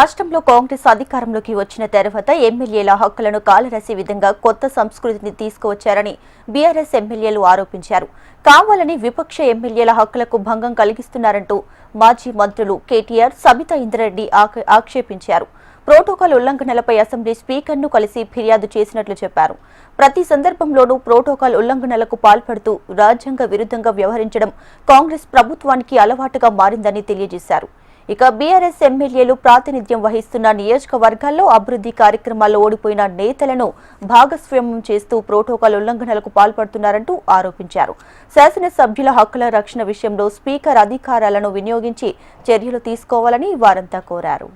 రాష్ట్రంలో కాంగ్రెస్ అధికారంలోకి వచ్చిన తర్వాత ఎమ్మెల్యేల హక్కులను కాలరాసే విధంగా కొత్త సంస్కృతిని తీసుకువచ్చారని బీఆర్ఎస్ ఎమ్మెల్యేలు ఆరోపించారు. కావాలని విపక్ష ఎమ్మెల్యేల హక్కులకు భంగం కలిగిస్తున్నారంటూ మాజీ మంత్రులు కేటీఆర్ సబితా ఇంద్రారెడ్డి ఆక్షేపించారు. ప్రోటోకాల్ ఉల్లంఘనలపై అసెంబ్లీ స్పీకర్ను కలిసి ఫిర్యాదు చేసినట్లు చెప్పారు. ప్రతి సందర్భంలోనూ ప్రోటోకాల్ ఉల్లంఘనలకు పాల్పడుతూ రాజ్యాంగ విరుద్ధంగా వ్యవహరించడం కాంగ్రెస్ ప్రభుత్వానికి అలవాటుగా మారిందని తెలియజేశారు. ఇక బీఆర్ఎస్ ఎమ్మెల్యేలు ప్రాతినిధ్యం వహిస్తున్న నియోజకవర్గాల్లో అభివృద్ధి కార్యక్రమాల్లో ఓడిపోయిన నేతలను భాగస్వామ్యం చేస్తూ ప్రోటోకాల్ ఉల్లంఘనలకు పాల్పడుతున్నారంటూ ఆరోపించారు. శాసనసభ్యుల హక్కుల రక్షణ విషయంలో స్పీకర్ అధికారాలను వినియోగించి చర్యలు తీసుకోవాలని వారంతా కోరారు.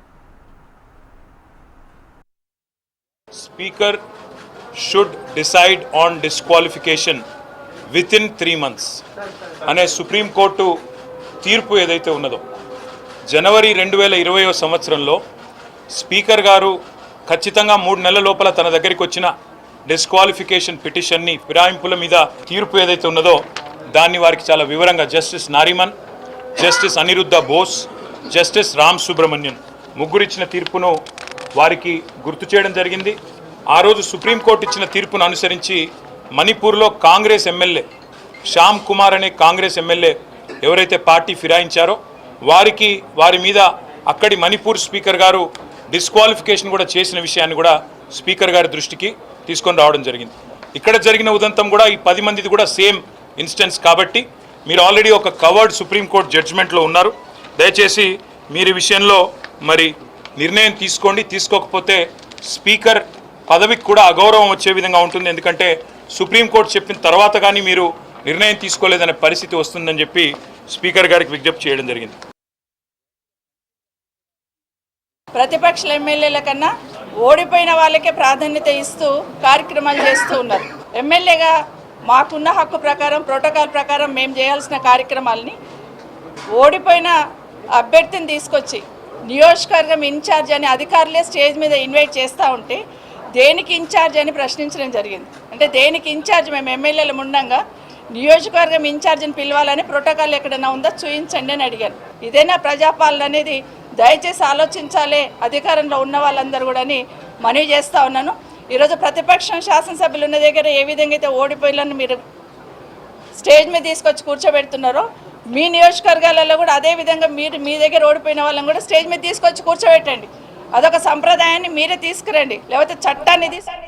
Speaker should decide on disqualification within three months అనే సుప్రీంకోర్టు తీర్పు ఏదైతే ఉన్నదో జనవరి రెండు వేల ఇరవయో సంవత్సరంలో స్పీకర్ గారు ఖచ్చితంగా మూడు నెలల లోపల తన దగ్గరికి వచ్చిన డిస్క్వాలిఫికేషన్ పిటిషన్ని ఫిరాయింపుల మీద తీర్పు ఏదైతే ఉన్నదో దాన్ని వారికి చాలా వివరంగా justice Nariman justice Aniruddha Bose justice Ram Subramanian ముగ్గురిచ్చిన తీర్పును వారికి గుర్తు చేయడం జరిగింది. ఆ రోజు సుప్రీంకోర్టు ఇచ్చిన తీర్పును అనుసరించి మణిపూర్లో కాంగ్రెస్ ఎమ్మెల్యే శ్యామ్ కుమార్ అనే కాంగ్రెస్ ఎమ్మెల్యే ఎవరైతే పార్టీ ఫిరాయించారో వారికి వారి మీద అక్కడి మణిపూర్ స్పీకర్ గారు డిస్క్వాలిఫికేషన్ కూడా చేసిన విషయాన్ని కూడా స్పీకర్ గారి దృష్టికి తీసుకొని రావడం జరిగింది. ఇక్కడ జరిగిన ఉదంతం కూడా ఈ పది మందిది కూడా సేమ్ ఇన్స్టెన్స్ కాబట్టి మీరు ఆల్రెడీ ఒక కవర్డ్ సుప్రీంకోర్టు జడ్జిమెంట్లో ఉన్నారు. దయచేసి మీరు విషయంలో మరి నిర్ణయం తీసుకోండి. తీసుకోకపోతే స్పీకర్ పదవికి కూడా అగౌరవం వచ్చే విధంగా ఉంటుంది. ఎందుకంటే సుప్రీంకోర్టు చెప్పిన తర్వాత కానీ మీరు నిర్ణయం తీసుకోలేదనే పరిస్థితి వస్తుందని చెప్పి స్పీకర్ గారికి విజ్ఞప్తి చేయడం జరిగింది. ప్రతిపక్ష ఎమ్మెల్యేల కన్నా ఓడిపోయిన వాళ్ళకే ప్రాధాన్యత ఇస్తూ కార్యక్రమాలు చేస్తూ ఉన్నారు. ఎమ్మెల్యేగా మాకున్న హక్కు ప్రకారం ప్రోటోకాల్ ప్రకారం మేము చేయాల్సిన కార్యక్రమాలని ఓడిపోయిన అభ్యర్థిని తీసుకొచ్చి నియోజకవర్గం ఇన్ఛార్జ్ అని అధికారులే స్టేజ్ మీద ఇన్వైట్ చేస్తూ ఉంటే దేనికి ఇన్ఛార్జ్ అని ప్రశ్నించడం జరిగింది. అంటే దేనికి ఇన్ఛార్జ్? మేము ఎమ్మెల్యేలు ఉండంగా నియోజకవర్గం ఇన్ఛార్జిని పిలవాలని ప్రోటోకాల్ ఎక్కడైనా ఉందో? చూపించండి అని అడిగాను. ఇదేనా ప్రజాపాలన అనేది? దయచేసి ఆలోచించాలి. అధికారంలో ఉన్న వాళ్ళందరూ కూడా అని మనవి చేస్తూ ఉన్నాను. ఈరోజు ప్రతిపక్షం శాసనసభ్యులు ఉన్న దగ్గర ఏ విధంగా అయితే ఓడిపోయిన మీరు స్టేజ్ మీద తీసుకొచ్చి కూర్చోబెడుతున్నారో మీ నియోజకవర్గాలలో కూడా అదే విధంగా మీరు మీ దగ్గర ఓడిపోయిన వాళ్ళని కూడా స్టేజ్ మీద తీసుకొచ్చి కూర్చోబెట్టండి. అదొక సంప్రదాయాన్ని మీరే తీసుకురండి. లేకపోతే చట్టాన్ని తీసుకు